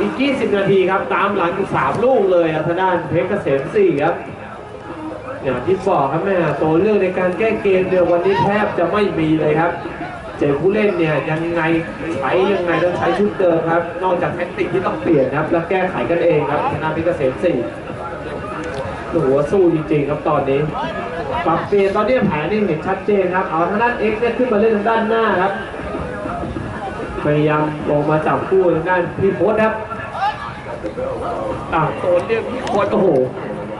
อีก 20 นาทีครับ ตามหลังอยู่3ลูกเลยครับทางด้านเพชรเกษมสี่ครับอย่างที่บอกครับแม่ตัวเรื่องในการแก้เกมเดียววันนี้แทบจะไม่มีเลยครับ เจอผู้เล่นเนี่ยยังไงใช้ยังไงต้องใช้ชุดเดิมครับ นอกจากแท็กติกที่ต้องเปลี่ยนครับ แล้วแก้ไขกันเองครับทางด้านเพชรเกษมสี่โอ้โหสู้จริงๆครับตอนนี้ปรับเปลี่ยนตอนนี้แผนนี่เห็นชัดเจนครับเอาทางด้าน X เนี่ยขึ้นมาเล่นทางด้านหน้าครับ พยายามลงมาจับคู่ทางด้านพี่โพสครับต่างโซนเรียกพี่โพสโอ้โห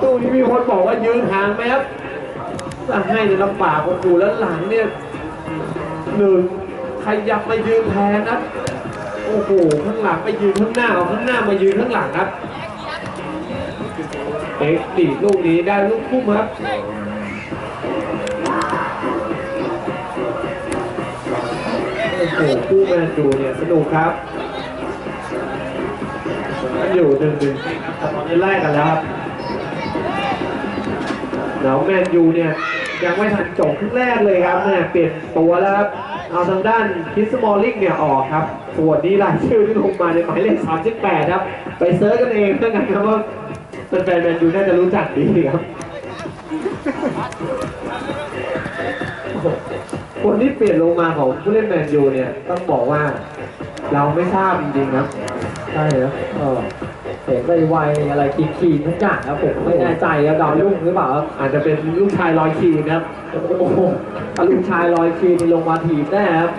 ตู้นี้พี่โพสบอกว่ายืนห่างไหมครับให้ในลำบากคนดูแล้วหลังเนี่ยหนึ่งขยับมายืนแทนครับโอ้โหข้างหลังไปยืนข้างหน้าเอาข้างหน้ามายืนข้างหลังครับเอ็กซ์ดีลูกนี้ได้ลูกคุ้มครับ โอ้โหคู่แมนยูเนี่ยสนุกครับมันอยู่หนึ่งหนึ่งแต่ตอนนี้แลกกันแล้วครับแล้วแมนยูเนี่ยยังไม่ทันจบครึ่งแรกเลยครับเนี่ยเปลี่ยนตัวแล้วครับเอาทางด้านคิสมอลลิงเนี่ยออกครับส่วนนี้รายชื่อที่ลงมาในหมายเลข38ครับ ไปเซิร์ชกันเองเท่านั้นครับว่าแฟนแมนยูน่าจะรู้จักดีครับ คนที่เปลี่ยนลงมาของผู้เล่นแมนยูเนี่ยต้องบอกว่า เราไม่ทราบจริงๆครับใช่ครับเออเสียงไวๆอะไรคีคีทุกอย่างครับผมไม่แน่ใจครับดาวรุ่งหรือเปล่าครับอาจจะเป็นลูกชายลอยคีนะครับโอ้โหถ้าลูกชายลอยคีนี่ลงมาถีบแน่ครับ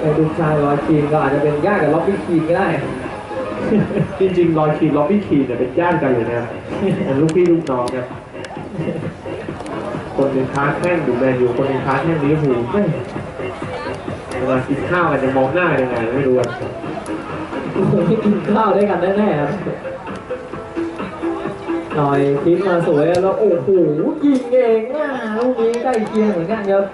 ไอ้ลูกชายลอยคีนก็อาจจะเป็นญาติกับล็อบบี้คีนก็ได้ จริงๆลอยคีล็อบบี้คีเนี่ยเป็นญาติกันเลยนะครับลูกพี่ลูกน้องครับคนหนึ่งค้าแข้งอยู่แมนยูคนหนึ่งค้าแข้งลิเวอร์พูลไม่เวลากินข้าวกันจะมองหน้ากันยังไงไม่รู้อะไม่กินข้าวด้วยกันแน่ๆครับหน่อยทิ้งมาสวยแล้วโอ้โหยิงเองอะลูกนี้ใกล้เคียงเหมือนกันครับ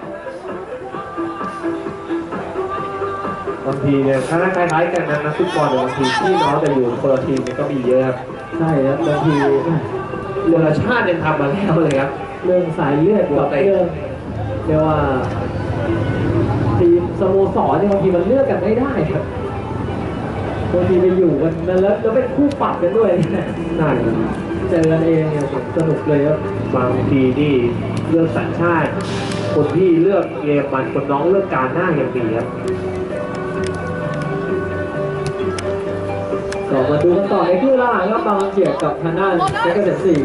บางทีเนี่ยถ้าคล้ายๆกันนะนักฟุตบอลเนี่ยบางทีพี่น้องแต่อยู่คนละทีมเนี่ยก็มีเยอะครับใช่ครับบางทีเรือชาติยังทำมาแล้วเลยครับเรื่องสายเลือดกับเรื่องเรียกว่าทีมสโมสรเนี่ยบางทีมันเลือกกันไม่ได้ครับบางทีไปอยู่กันแล้วแล้วเป็นคู่ปรับกันด้วยเนี่ยนั่นเจอกันเองเนี่ยสนุกเลยครับบางทีนี่เลือกสัญชาติ คนพี่เลือกเยอรมันคนน้องเลือกการหน้ายังมีครับ ต่อมาดูกันต่อในคู่ล่างครับบางเฉียดกับทางด้านเซกเกษสี่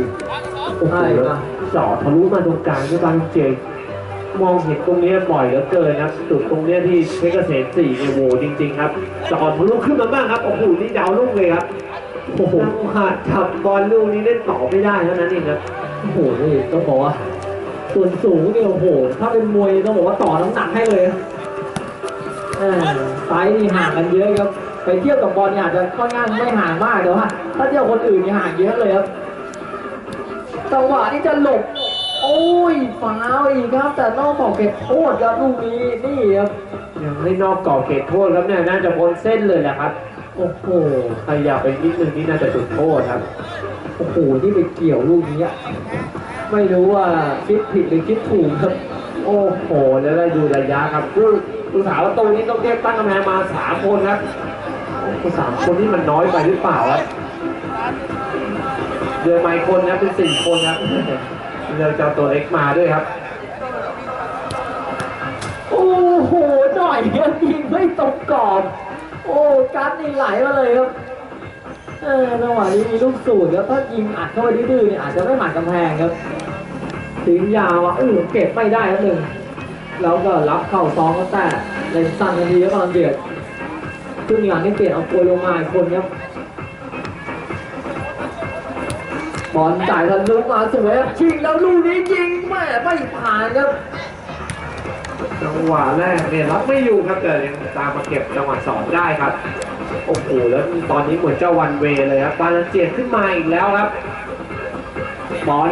โอ้โหใช่ครับเจาะทะลุมาตรงกลางด้วยบางเจงมองเห็นตรงเนี้ยบ่อยเหลือเกินนะครับจุดตรงเนี้ยที่เพชรเกษมสี่เนี่ยโหจริง ๆ ครับเจาะทะลุขึ้นมาบ้างครับโอ้โหนี่ดาวลูกเลยครับโอ้โหขาดจับบอลลูกนี้เล่นต่อไม่ได้เท่านั้นเองครับโอ้โหนี่ต้องบอกว่าส่วนสูงนี่โอ้โห ถ้าเป็นมวยต้องบอกว่าต่อน้ำหนักให้เลยครับเออไซส์นี่ห่างกันเยอะครับ ไปเทียบกับบอลเนี่ยอาจจะค่อนข้างไม่ห่างมากแต่ว่าถ้าเทียบคนอื่นนี่ห่างเยอะเลยครับจังหวะที่จะหลบ โอ้ยฟาวอีกครับ แต่นอกบอกเก็บโทษครับลูกนี้นี่ครับยังไม่นอกกรอบเขตโทษครับเนี่ยน่าจะพ้นเส้นเลยแหละครับ โอ้โหขยับไปนิดนึงนี่น่าจะจุดโทษครับโอ้โหที่ไปเกี่ยวลูกนี้อะไม่รู้ว่าคิดผิดหรือคิดถูกครับ โอ้โหแล้วได้ดูระยะครับดูดูสาวประตูนี้ต้องเรียกตั้งกำแพงมาสามคนครับโอ้โห สามคนนี่มันน้อยไปหรือเปล่าครับเรือไมค์คนนะเป็นสี่คนครับเรือจ้าตัวเล็กมาด้วยครับ โอ้โหหน่อยเดียวยิงไม่ตรงกรอบ โอ้การ์ดนี่ไหลมาเลยครับเออจังหวะนี้มีลูกสูตรแล้วถ้ายิงอัดเข้าไปดื้อเนี่ยอาจจะไม่ผ่านกำแพงครับทิ้งยาวอะเออเก็บไม่ได้แล้วหนึ่งแล้วก็รับเข้าซองก็แต่เล่นสั้นทันทีแล้วกำลังเดือด ครึ่งหลังนี่เปลี่ยนเอาโกยลงมาอีกคนครับบอลจ่ายทะลุมาสวยครับชิงแล้วลูกนี้ยิงแม่ไม่ผ่านครับจังหวะแรกเนี่ยรับไม่อยู่ครับแต่ยังตามมาเก็บจังหวะสองได้ครับโอ้โหแล้วตอนนี้เหมือนเจ้าวันเวเลยครับบาลานเจียนขึ้นมาอีกแล้วครับบอล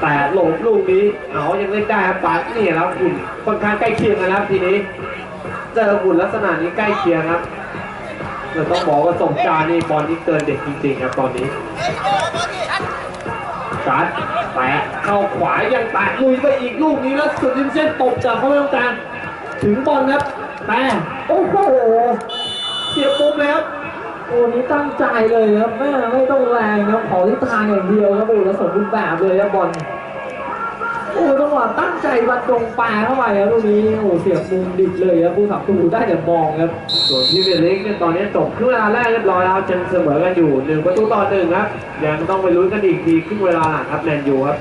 แต่หลบลูกนี้เอายังเล่นได้ครับปาดนี่แล้วหุ่นค่อนข้างใกล้เคียงกันแล้วทีนี้เจอหุ่นลักษณะนี้ใกล้เคียงครับ เราต้องบอกว่าสงการนี่บอลนี่เกินเด็กจริงๆครับตอนนี้การ์ดแปะเข้าขวายังแตะลุยไปอีกลูกนี้แล้วสุดริมเส้นตบจากเขาไปตรงกลางถึงบอลครับแต่โอ้โหเสียบมุมเลยครับโอ้นี้ตั้งใจเลยครับแม่ไม่ต้องแรงครับขอทิศทางอย่างเดียวครับโอ้แล้วสมบูรณ์แบบเลยครับบอล โอ้จังหวะตั้งใจมาตรงปลาเข้าไปครับลูกนี้โอ้เสียบมุมดิบเลยครับผู้สับตูได้แต่มองครับส่วนที่เวียลิกเนี่ยตอนนี้จบครึ่งเวลาแรกเรียบร้อยแล้วจะเสมอกันอยู่หนึ่งประตูต่อหนึ่งครับยังต้องไปลุ้นกันอีกทีครึ่งเวลาหลังครับแมนยูครับ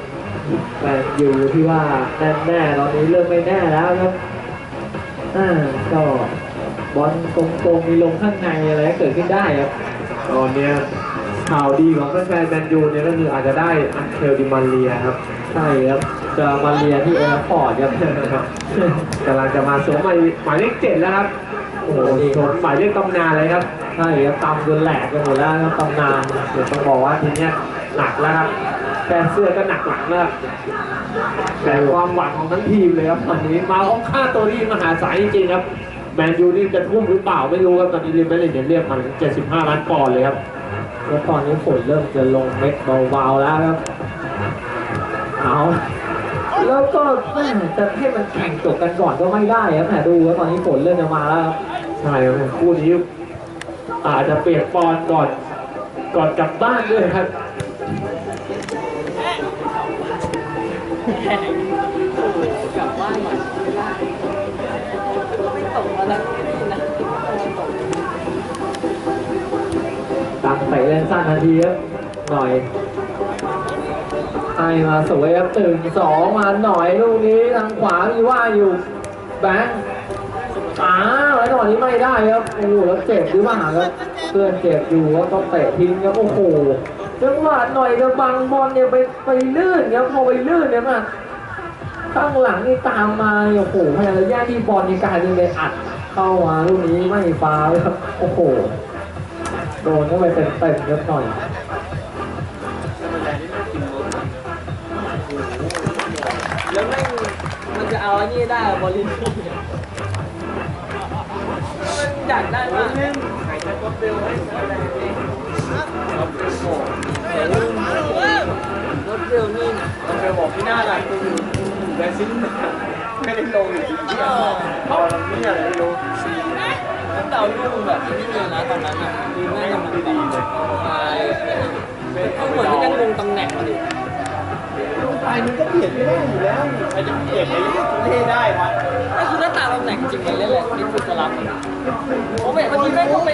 แมนยูที่ว่าแน่แน่ๆตอนนี้เริ่มไม่แน่แล้วครับอ่าก็บอลตรงๆมีลงข้างในอะไรก็เกิดขึ้นได้ครับตอนเนี้ยข่าวดีของแฟนๆแมนยูเนี่ยก็คืออาจจะได้อันเคลดิมาเรียครับใช่ครับ จะมาเรียนที่เอร์พอร์ตครับกำลังจะมาสวมหมายหมายเลขเจ็ดแล้วครับ โอ้โหสวมหมายเลขตำนานเลยครับใช่ครับตำจนแหลกกันหมดแล้วครับตำนานเดี๋ยวต้องบอกว่าทีเนี้ยหนักแล้วครับแฟนเสื้อก็หนักหลังแล้วครับแต่ความหวังของทั้งทีมเลยครับตอนนี้มาของค่าตัวที่มหาศาลจริงๆครับแมนยูนี่จะทุ่มหรือเปล่าไม่รู้ครับตอนนี้เรียนไปเลยเนี่ยเรียกมัน75 ล้านปอนด์เลยครับแล้วตอนนี้ฝนเริ่มจะลงเม็ดเบาๆแล้วครับเอา แล้วก็แม่จะให้มันแข่งจบกันก่อนก็ไม่ได้ครับแต่ดูว่าตอนนี้ฝนเริ่มจะมาแล้วครับใช่ครับคู่นี้อาจจะเปลี่ยนปอนด์ก่อนก่อนกลับบ้านด้วยครับกลับบ้านหน่อยไม่ได้ไม่ตกมาแล้วนี่นะตังเตะเล่นสั้นทันทีครับหน่อย ให้มาสวยครับตึงสองมาหน่อยลูกนี้ทางขวามีว่าอยู่แบงค์อ้าวแล้วตอนนี้ไม่ได้ครับโอ้โหแล้วเจ็บหรือเปล่าครับเพื่อนเจ็บอยู่ก็ต้องเตะทิ้งครับโอ้โหจังหวะหน่อยกับบังบอลเนี่ยไปไปลื่นครับพอไปลื่นเนี่ยมันข้างหลังนี่ตามมาโอ้โหพยายามจะแย่งที่บอลในการยิงเลยอัดเข้ามาลูกนี้ไม่ฟาวครับโอ้โหโดนเข้าไปเต็มเต็มๆครับหน่อย จะเอาไอ้นี่ได้บอลลินนี่มันอยากได้มากเล่นหายใจก็เบลให้อะไรนี่รถเบลรถเบลนี่รถเบลบอกพี่หน้าหลังกูอยู่แบนซินไม่ได้ลงอยู่ที่นี่เอาแล้วนี่อะไรไม่รู้ตั้งแต่เอาลูกแบบนี้เลยนะตอนนั้นอะคือแม่งมันแบบตายเขาเหมือนมันยังลงตำแหน่งมา อยู่ไปมันก็เปลี่ยนไม่ได้อยู่แล้วใครจะเปลี่ยนไปเล่ได้วะนี่คือหน้าตาตำแหน่งจริงเลยเล่นแหละนี่คือตัวรับผมเห็นบางทีแม่งก็ไป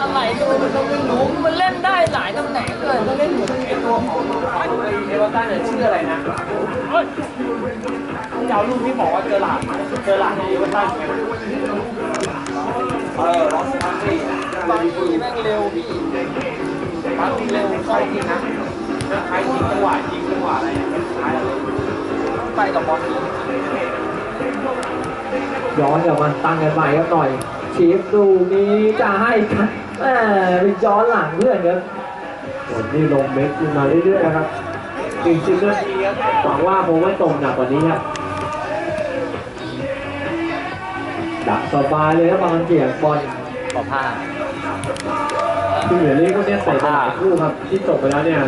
อะไรก็ไม่รู้ไม่รู้มันเล่นได้หลายตำแหน่งเลยมันเล่นเหมือนไอ้ตัวของไอ้เอเวอร์ตันเนี่ยชื่ออะไรนะเฮ้ยเจ้าลูกที่บอกว่าเจอหลาดเจอหลาดในเอเวอร์ตันไงเออลอสแอนเจลิสบางทีแม่งเร็วพี่บางทีเร็วใช่จริงนะใครยิงจังหวะยิงจังหวะอะไรเงี้ยท้ายเลย ไปกับบอลนี้ย้อนกลับมาตั้งกันใหม่ครับหน่อยชีฟดูนี้จะให้กันแหมไปย้อนหลังเพื่อนครับผลนี่ลงเม็ดขึ้นมาเรื่อยๆนะครับอีกสิบนาทีครับหวังว่าคงไม่ตกหนักกว่านี้ครับดักสบายเลยครับบางเกียร์บอลขอผ้าคือเหลือนี่ก็เนี่ยใส่ไปหลายคู่ครับที่จบไปแล้วเนี่ย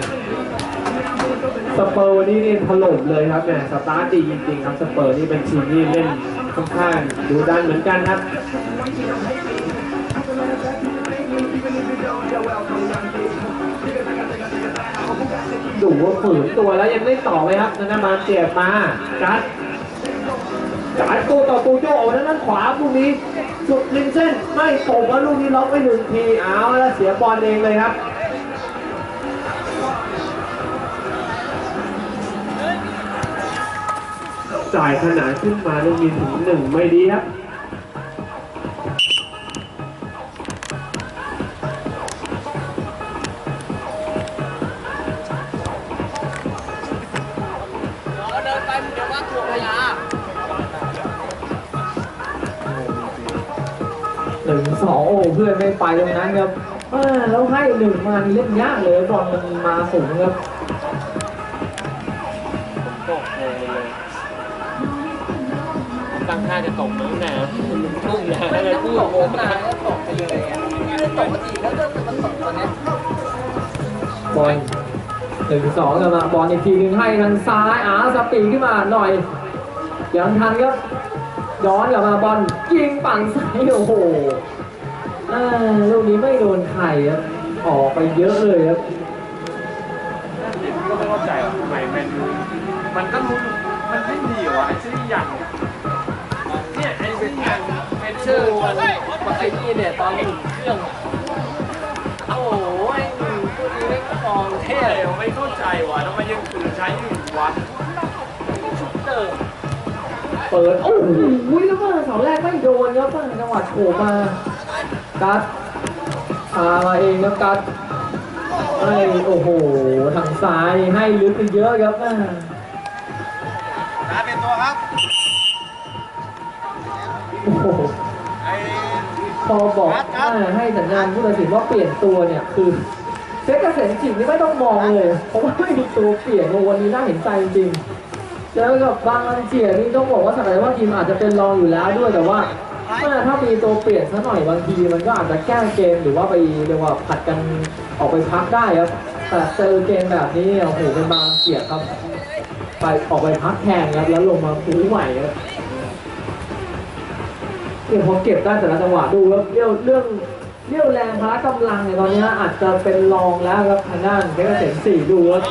สเปอร์วันนี้นี่ถล่มเลยครับเนี่ยสตาร์ทดีจริงๆครับสเปอร์นี่เป็นทีมที่เล่นค่อนข้างดูดันเหมือนกันครับดูว่าฝืนตัวแล้วยังไม่ต่อไหมครับนันมาเจ็บมาจัดจัดตัวต่อตัวโยกนั้นด้นขวาลูกนี้สุดริมเส้นไม่ตกแล้วลูกนี้ล็อกไปหนึ่งทีเอาแล้วเสียบอลเองเลยครับ จ่ายขนาดขึ้นมาลูกนี้ถึงหนึ่งไม่ดีครับเดินไปเดี๋ยวว่าถ่วงเวลาหนึ่งสองโอ้เพื่อนไม่ไปตรงนั้นครับแหม่แล้วให้หนึ่งมานี่เล่นยากเลยบอลมันมาสูงครับ ท่าจะตกมั้งนะลูกอย่างนั้นพูดโง่มาก็ตกไปเลยอะไม่ได้ตกจริแล้วก็มันตกตอนนี้บอลหนึ่งสองกลับมาบอลอีกทีหนึ่งให้ทางซ้ายอาสปีขึ้นมาหน่อยยังทันครับย้อนกลับมาบอลยิงปั่นซ้ายโอ้โหอ่าลูกนี้ไม่โดนใครครับออกไปเยอะเลยครับยิงก็ไม่เข้าใจว่าทำไมแมนยูมันก็รู้มันไม่ดีวะไอ้ชื่อยัง ชื่ชื่ออมันมันไอ้นี่เนี่ยตอนอุ่นเครื่อง โอ้โหไอ้พวกนี้ไม่ฟองเท่เท่เลยไม่เข้าใจว่ะทำไมยังตื่นใช้อยู่วะชุดเตอร์เปิด โอ้โหแล้วมาเสาแรกไม่โดนครับจังหวะโฉบมากัดพามาเองครับกัดให้โอ้โหทางซ้ายให้ลึกไปเยอะครับอ่ากาเป็นตัวครับ โอ้โห พอบอกว่าให้สัญญาณผู้ตัดสินว่าเปลี่ยนตัวเนี่ยคือเซ็กเกษมจริงนี่ไม่ต้องมองเลยเพราะว่าไม่มีตัวเปลี่ยนวันนี้น่าเห็นใจจริงเจอกับบางอันเจียนี่ต้องบอกว่าศักยภาพทีมอาจจะเป็นรองอยู่แล้วด้วยแต่ว่าถ้ามีตัวเปลี่ยนสักหน่อยบางทีมันก็อาจจะแก้เกมหรือว่าไปเรียกว่าผัดกันออกไปพักได้ครับแต่เจอเกมแบบนี้โอ้โหเป็นบางเกียครับ ไปออกไปพักแทนครับแล้วลงมาฟูใหม่ครับ เนี่ยพอเก็บได้แต่ละจังหวะดูแล้วเรื่องเรื่องเรี่ยวแรงพละกำลังเนี่ยตอนนี้อาจจะเป็นรองแล้วครับทางด้านเพชรเกษมสี่ดูครับ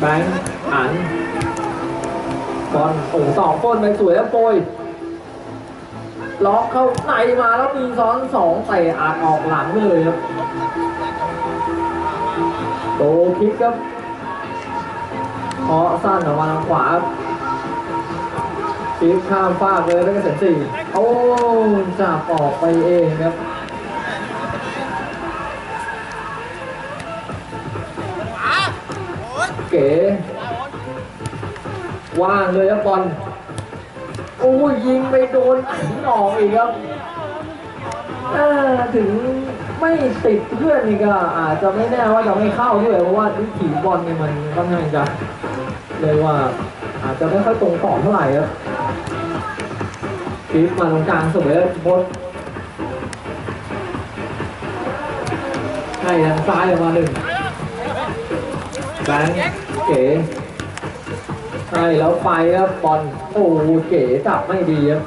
แบงค์อันบอลโอ้สองคนไปสวยแล้วโปรยล็อกเข้าในมาแล้วมีซ้อนสองเตะอาจออกหลังไปเลยครับโตคิกครับเคาะสั้นออกมาทางขวาครับ ชีฟข้ามฟากเลยแล้วก็เสียสี่โอ้จับออกไปเองครับเก๋ว่างเลยครับบอลโอ้ยยิงไปโดนอันออกอีกครับถึงไม่ติดเพื่อนนี่ก็อาจจะไม่แน่ว่าจะไม่เข้าด้วยเพราะว่าวิถีบอลเนี่ยมันค่อนข้างจะเรียว่าอาจจะไม่ค่อยตรงต่อเท่าไหร่ครับ คลิปมาตรงกลางเสวยบนให้ทางซ้ายออกมาหนึ่งแบงค์เก๋ให้แล้วไปครับบอลโอ้เก๋จับไม่ดีครับ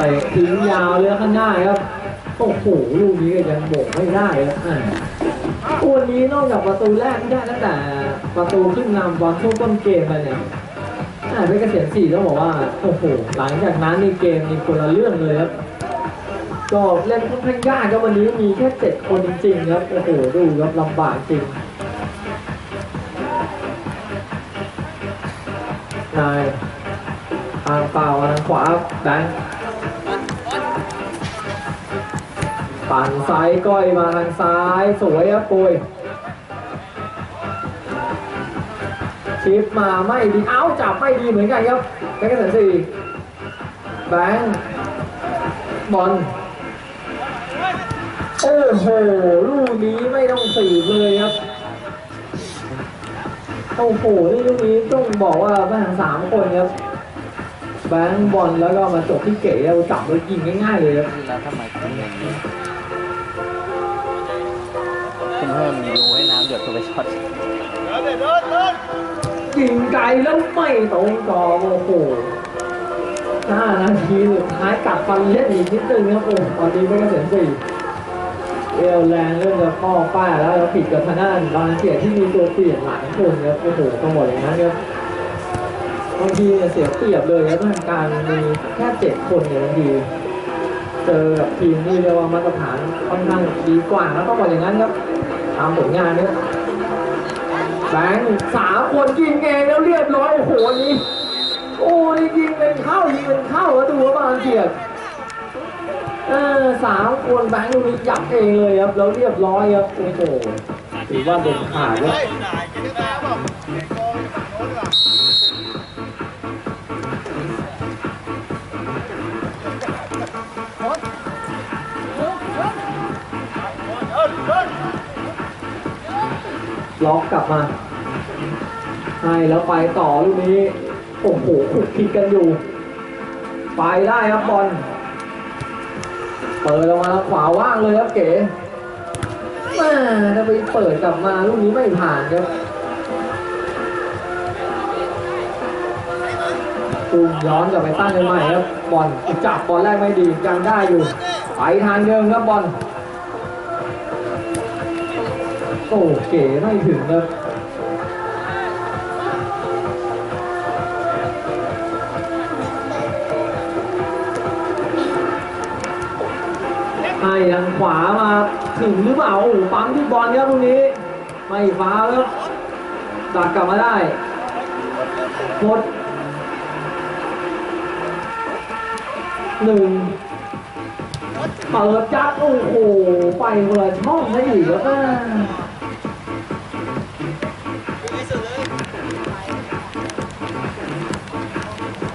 ตะทิ้งยาวเลยข้างหน้าครับ โอ้โหลูกนี้ก็ยังโบกไม่ได้ครับอ่าตัวนี้นอกจากประตูแรกที่ได้ตั้งแต่ประตูขึ้นนำบอลช่วงต้นเกมไปเนี่ยอาเป็นเกษียณสี่ต้องบอกว่าโอ้โหหลังจากนั้นในเกมนี่คนละเรื่องเลยครับก็เล่นค่อนข้างยากครับวันนี้มีแค่เจ็ดคนจริงๆครับโอ้โหดูครับลำบากจริงนายทางเปล่าทางขวาแบงค์ ปั่นซ้ายก้อยมาทางซ้ายสวยครับปุยชิปมาไม่ดีเอ้าจับไม่ดีเหมือนกันครับแบงค์กันสี่แบงค์บอลโอ้โหลูกนี้ไม่ต้องสีเลยครับโอ้โหนี่ลูกนี้ต้องบอกว่ามาทั้งสามคนครับแบงค์บอลแล้วก็มาจบที่เก๋เอาจับแล้วยิงง่ายๆเลยครับแล้วทำไมเป็นอย่างนี้ คุณเพิ่มดูให้น้ำหยดตัวไปช็อตยิงไกลแล้วไม่ตรงกรอบโอ้โหห้านาทีสุดท้ายกลับฟันเล่นอีกนิดนึงครับโอ้ตอนนี้ไม่กระเสียนสี่เอวแรงเรื่องจะป้อป้าแล้วแล้วผิดกับทางด้านบางเสียที่มีตัวเปลี่ยนหลายคนครับโอ้โหต้องบอกอย่างนั้นครับบางทีเนี่ยเสียเปรียบเลยครับทางการมีแค่เจ็ดคนเนี่ยบางทีเจอกับทีมที่เรียกว่ามาตรฐานค่อนข้างดีกว่าแล้วต้องบอกอย่างนั้นครับ ตามผลงานนี่ยแบงค์สามคนยิงเองแล้วเรียบร้อยโอ้โหอันนี้โอ้ยยิงเป็นเข้ายิงเป็นเข้าแล้วดูว่าบางเสียดเออสามคนแบงค์ลูกนี้ยับเองเลยครับแล้วเรียบร้อยครับโอ้โหถือว่าเด็ดขาดเลย ล็อกกลับมาให้แล้วไปต่อลูกนี้ โอ้โหขุกคิดกันอยู่ ไปได้ครับบอลเปิดออกมาขวาว่างเลยครับเก๋แม่ถ้าไปเปิดกลับมาลูกนี้ไม่ผ่านครับตูมย้อนกลับไปตั้งกันใหม่ครับบอลจับบอลแรกไม่ดียังได้อยู่ ไปทางเดิมครับบอล โอ้เก๋ไม่ถึงครับให้ทางขวามาถึงหรือเปล่าโอ้ปั๊มที่บอลครับตรงนี้ ไม่ฟ้าวครับดักกลับมาได้หมดหนึ่งเปิดจัดโอ้โห ไปคนละช่องได้อีกแล้วนะ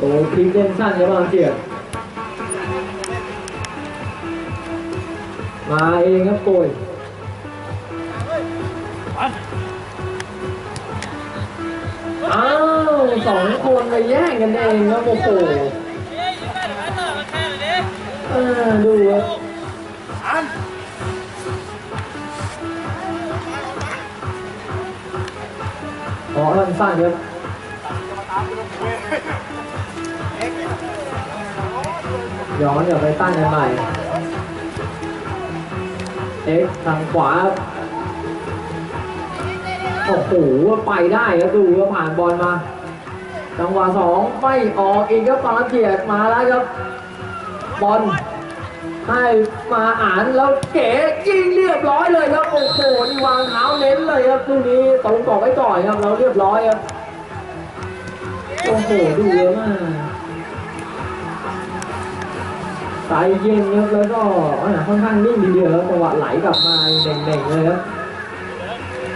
อ้พลิกเล่นสั้นครับบางเจียบมาเองครับโกยอ้าวสองคนไปแย่งกันเองครับโอ้โหเออดูครับอ๋อสั้นครับ ย้อนกลับไปตั้งกันใหม่ เอ็กทางขวา โอ้โห ไปได้ครับดูว่าผ่านบอลมา จังหวะสองไม่ออกอีกครับปาเกียรติมาแล้วครับ บอลให้มาอ่านแล้วเก๋ยิงเรียบร้อยเลยครับโอ้โหนี่วางเท้าเน้นเลยครับลูกนี้ตรงต่อไว้ก่อนครับแล้วเรียบร้อยครับโอ้โหดูเยอะมาก ใจเย็นครับแล้วก็อ่าค่อนข้างนิ่งทีเดียวแล้วจังหวะไหลกลับมาเน่งๆเลยครับ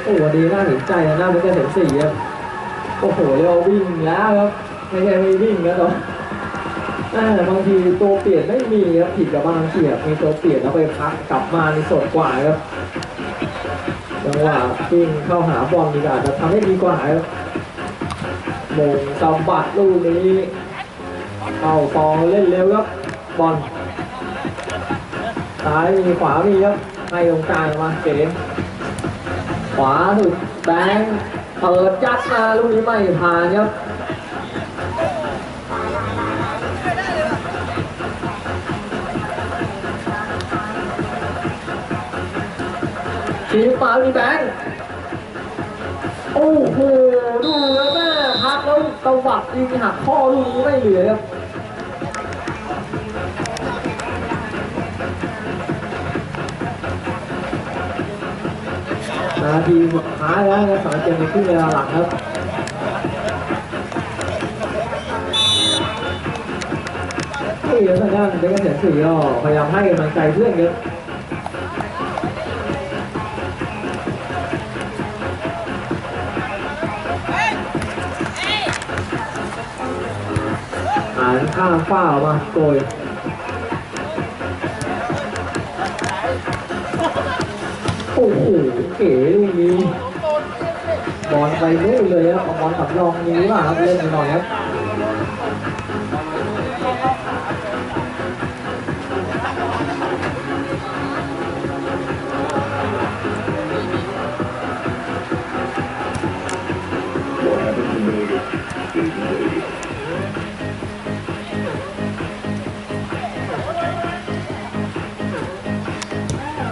โอ้วันนี้น่าเห็นใจนะหน้าเป็นเจ็ดสี่ครับโอ้โหเรียกว่าวิ่งแล้วครับไม่ใช่ไม่วิ่งนะตอนอ่บางทีตัวเปลี่ยนไม่มีครับผิดกับบางเสียบมีตัวเปลี่ยนแล้วไปพักกลับมาในสดกว่าครับจังหวะวิ่งเข้าหาบอลดีกว่าจะทำให้ดีกว่าครับมงสะบัดลูกนี้เข้าฟองเล่นเร็วครับบอล ซ้ายมีขวามีครับให้ตรงกลางมาเก๋ขวาสุดแบงค์เปิดยัดมาลูกนี้ไม่ผ่านครับชีฟ้ามีแบงค์โอ้โหดูแล้วแม่พักแล้วตวัดยิงหักข้อลูกนี้ไม่เหลือครับ นาทีสุดท้ายแล้วนะสองเกมในครึ่งเวลาหลังครับนี่แล้วทางด้านเป็นกระแสสี่ก็พยายามให้กำลังใจเพื่อนครับอ่านข้างฝ้าออกมาโกย อ้โหเก๋ลูกนี้บอลไปนู่นเลยครับบอลขับรองนี้หรือเปล่าครับเล่นไปหน่อยครับ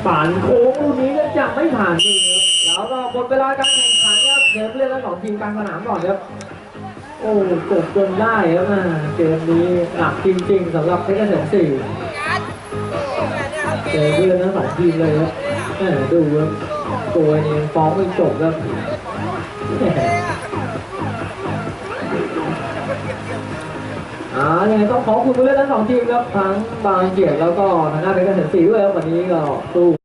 ป่านโค้งลูกนี้ก็ยังไม่ผ่านจริงครับแล้วก็หมดเวลาการแข่งขันครับเดี๋ยวเล่นทั้งสองทีมกลางสนามก่อนครับโอ้จบจนได้ครับอ่าเกมนี้หนักจริงๆสำหรับเพชรเกษมสี่เจอเพื่อนทั้งสองทีมเลยครับดูครับตัวนี้ยังฟ้องไม่จบครับอ่ายังไงต้องขอบคุณผู้เล่นทั้งสองทีมครับทั้งบางเกียรติแล้วก็ทางด้านเพชรเกษมสี่ด้วยครับวันนี้ก็สู้